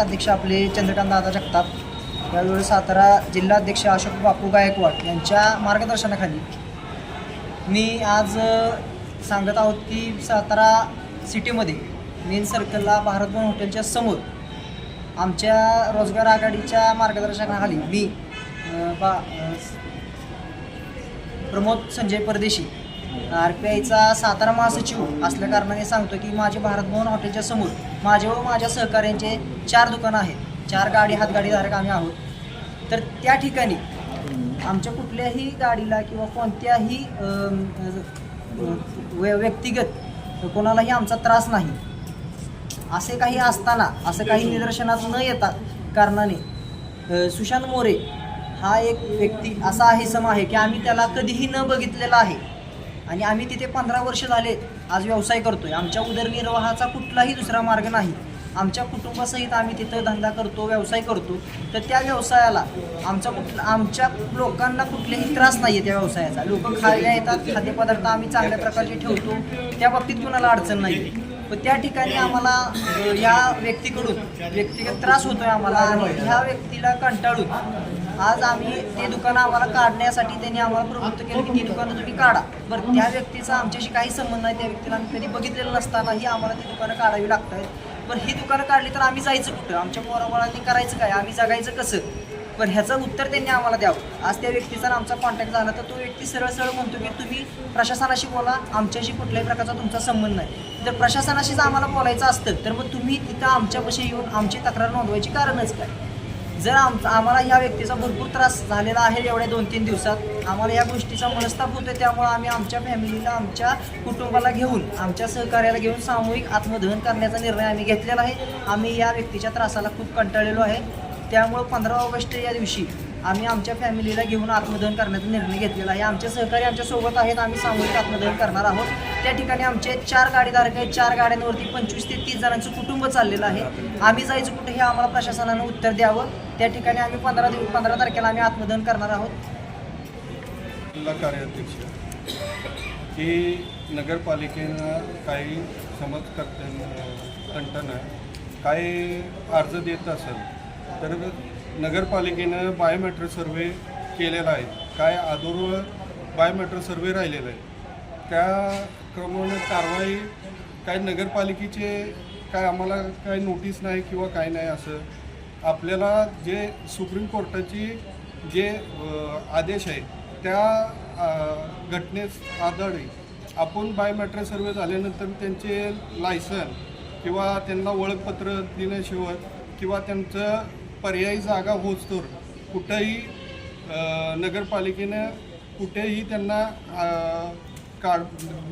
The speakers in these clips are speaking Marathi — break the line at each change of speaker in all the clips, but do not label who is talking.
अध्यक्ष आपले चंद्रकांत दादा जगताप यावेळी सातारा जिल्हाध्यक्ष अशोक बापू गायकवाड यांच्या मार्गदर्शनाखाली. मी आज सांगत आहोत की सातारा सिटीमध्ये मेन सर्कलला भारतभवन हॉटेलच्या समोर आमच्या रोजगार आघाडीच्या मार्गदर्शनाखाली मी बा प्रमोद संजय परदेशी आर पी आयचा सातारा महासचिव असल्या कारणाने सांगतो की माझे भारत भवन हॉटेलच्या समोर माझे व माझ्या सहकाऱ्यांचे चार दुकानं आहेत. चार गाडी हातगाडीधारक आम्ही आहोत. तर त्या ठिकाणी आमच्या कुठल्याही गाडीला किंवा कोणत्याही व्य- व्यक्तिगत कोणालाही आमचा त्रास नाही. असे काही असताना असं काही निदर्शनात न येता कारणाने सुशांत मोरे हा एक व्यक्ती असा आहे सम आहे की आम्ही त्याला कधीही न बघितलेला आहे. आणि आम्ही तिथे पंधरा वर्ष झाले आज व्यवसाय करतो आहे आमच्या उदरनिर्वाहाचा कुठलाही दुसरा मार्ग नाही. आमच्या कुटुंबासहित आम्ही तिथं धंदा करतो व्यवसाय करतो. तर त्या व्यवसायाला आमचा कुठला आमच्या लोकांना कुठलेही त्रास नाही आहे त्या व्यवसायाचा. लोक खायला येतात खाद्यपदार्थ आम्ही चांगल्या प्रकारचे ठेवतो. त्या बाबतीत कुणाला अडचण नाही पण त्या ठिकाणी आम्हाला या व्यक्तीकडून व्यक्तिगत त्रास होतो आहे आम्हाला आणि ह्या व्यक्तीला कंटाळून आज आम्ही ते दुकानं आम्हाला काढण्यासाठी त्यांनी आम्हाला प्रवृत्त केलं की ती दुकानं तुम्ही काढा. बरं त्या व्यक्तीचा आमच्याशी काही संबंध नाही त्या व्यक्तीला आम्ही कधी बघितलेलं नसतानाही आम्हाला ती दुकानं काढावी लागत आहेत पण ही दुकानं काढली तर आम्ही जायचं कुठं? आमच्या पोराबाळांनी करायचं काय? आम्ही जगायचं कसं? पण ह्याचं उत्तर त्यांनी आम्हाला द्यावं. आज त्या व्यक्तीचा आणि आमचा कॉन्टॅक्ट झाला तर तो व्यक्ती सरळ सरळ म्हणतो की तुम्ही प्रशासनाशी बोला आमच्याशी कुठल्याही प्रकारचा तुमचा संबंध नाही. जर प्रशासनाशीच आम्हाला बोलायचं असतं तर मग तुम्ही तिथं आमच्यापाशी येऊन आमची तक्रार नोंदवायची कारणच काय? जर आम आम्हाला या व्यक्तीचा भरपूर त्रास झालेला आहे एवढ्या दोन तीन दिवसात आम्हाला या गोष्टीचा मनस्ताप होतो त्यामुळे आम्ही आमच्या फॅमिलीला आमच्या कुटुंबाला घेऊन आमच्या सहकार्याला घेऊन सामूहिक आत्मदहन करण्याचा निर्णय आम्ही घेतलेला आहे. आम्ही या व्यक्तीच्या त्रासाला खूप कंटाळलेलो आहे. त्यामुळं पंधरा ऑगस्ट या दिवशी आम्ही आमच्या फॅमिलीला घेऊन आत्मदहन करण्याचा निर्णय घेतलेला आहे. आमचे सहकारी आमच्यासोबत आहेत आम्ही सामूहिक आत्मदहन करणार आहोत. त्या ठिकाणी आमचे चार गाडीधारक आहेत. चार गाड्यांवरती पंचवीस ते तीस जणांचं कुटुंब चाललेलं आहे. आम्ही जायचं कुठे हे आम्हाला प्रशासनानं उत्तर द्यावं. त्या ठिकाणी आम्ही पंधरा दिवस पंधरा तारखेला आम्ही आत्मदहन करणार आहोत.
जिल्हा कार्याध्यक्ष की नगरपालिकेनं काही समज समजकर्त्यांना काही अर्ज देत असेल तर नगरपालिकेनं बायोमेट्रिक सर्वे केलेला आहे. काय अधूर बायोमेट्रिक सर्वे राहिलेला आहे. त्या क्रमाने कारवाई काय नगरपालिकेचे काय आम्हाला काय नोटीस नाही किंवा काय नाही असं आपल्याला जे सुप्रीम कोर्टाची जे आदेश आहे त्या घटनेस आधारे आपण बायोमेट्रिक सर्वे झाल्यानंतर त्यांचे लायसन किंवा त्यांना ओळखपत्र दिल्याशिवाय किंवा त्यांचं पर्यायी जागा होचतोर कुठंही नगरपालिकेनं कुठेही त्यांना काढ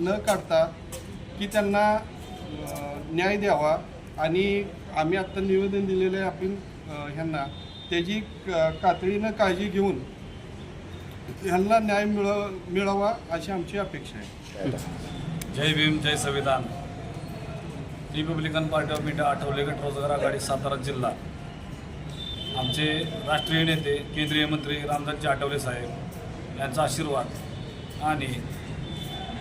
न काढता की त्यांना न्याय द्यावा आणि आम्ही आत्ता निवेदन दिलेलं आहे आपण ह्यांना. त्याची कातडीनं काळजी घेऊन ह्यांना न्याय मिळव मिळावा अशी आमची अपेक्षा आहे.
जय भीम जय संविधान. Republican party of India Athawale गट रोजगार आघाडी सातारा जिल्हा. आमचे राष्ट्रीय नेते केंद्रीय मंत्री रामदासजी आठवले साहेब यांचा आशीर्वाद आणि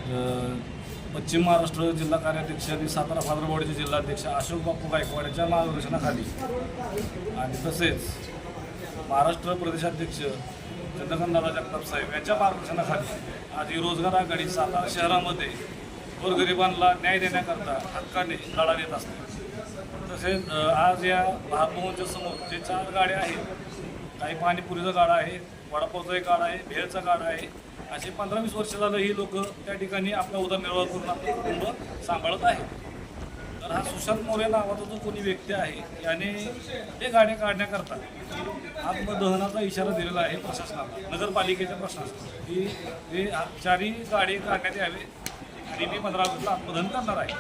पश्चिम महाराष्ट्र जिल्हा कार्याध्यक्ष आणि सातारा फादरवाडीचे जिल्हाध्यक्ष अशोक बापू गायकवाड यांच्या मार्गदर्शनाखाली आणि तसेच महाराष्ट्र प्रदेशाध्यक्ष चंद्रकांतदादा जगताप साहेब यांच्या मार्गदर्शनाखाली आज ही रोजगार आघाडी सातारा शहरामध्ये गोरगरिबांना न्याय देण्याकरता हक्काने लढा देत असते. तसेच आज या महात्माच्या समोर जे चार गाड्या आहेत काही पाणीपुरीचा गाडा आहे वडापावचा एक गाड आहे भेळचा गाड आहे. असे पंधरा वीस वर्ष झालं ही लोक त्या ठिकाणी आपला उदरनिर्वाह करून आपलं कुटुंब सांभाळत आहेत तर हा सुशांत मोरे नावाचा जो कोणी व्यक्ती आहे याने ते गाड्या काढण्याकरता आत्मदहनाचा इशारा दिलेला आहे प्रशासनाला नगरपालिकेच्या प्रशासनाला. की हे चारही गाडी काढण्यात यावे. आणि मी पंधरा ऑगस्टला आत्मदहन करणार आहे.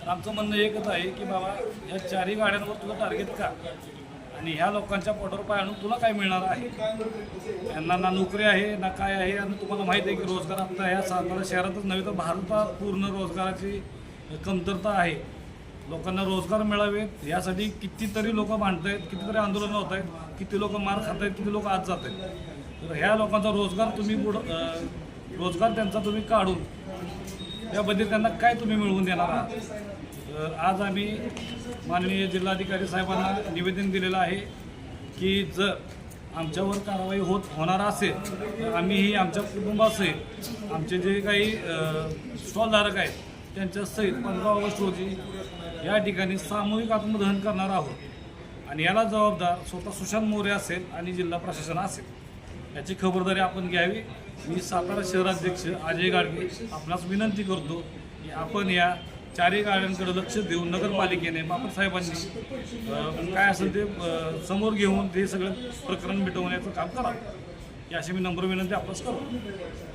तर आमचं म्हणणं एकच आहे की बाबा या चारही गाड्यांवर तुझं टार्गेट का? आणि ह्या लोकांच्या पोटावर पाय आणून तुला काय मिळणार आहे? यांना ना नोकरी आहे ना काय आहे आणि तुम्हाला माहीत आहे की रोजगार आता ह्या सातारा शहरातच नव्हे तर भारतात पूर्ण रोजगाराची कमतरता आहे. लोकांना रोजगार मिळावेत यासाठी कितीतरी लोक मांडत आहेत कितीतरी आंदोलनं होत आहेत किती लोक मार खात आहेत किती लोक आज जात आहेत तर ह्या लोकांचा रोजगार तुम्ही पुढं रोजगार त्यांचा तुम्ही काढून त्याबद्दल त्यांना काय तुम्ही मिळवून देणार आहात? आज आम्ही माननीय जिल्हाधिकारी साहेबांना निवेदन दिलेलं आहे की जर आमच्यावर कारवाई होत होणार असेल तर आम्हीही आमच्या कुटुंबासहित आमचे जे काही स्टॉलधारक आहेत त्यांच्यासहित पंधरा ऑगस्ट रोजी या ठिकाणी सामूहिक आत्मदहन करणार आहोत. आणि याला जबाबदार स्वतः सुशांत मोरे असेल आणि जिल्हा प्रशासन असेल. याची खबरदारी आपण घ्यावी. मी सातारा शहराध्यक्ष अजय गाडगे आपणास विनंती करतो की आपण या चारही गाड्यांकडे लक्ष देऊन नगरपालिकेने बापूसाहेबांनी काय असेल ते समोर घेऊन ते सगळं प्रकरण मिटवण्याचं काम करावं ही अशी मी नम्र विनंती आपणास करू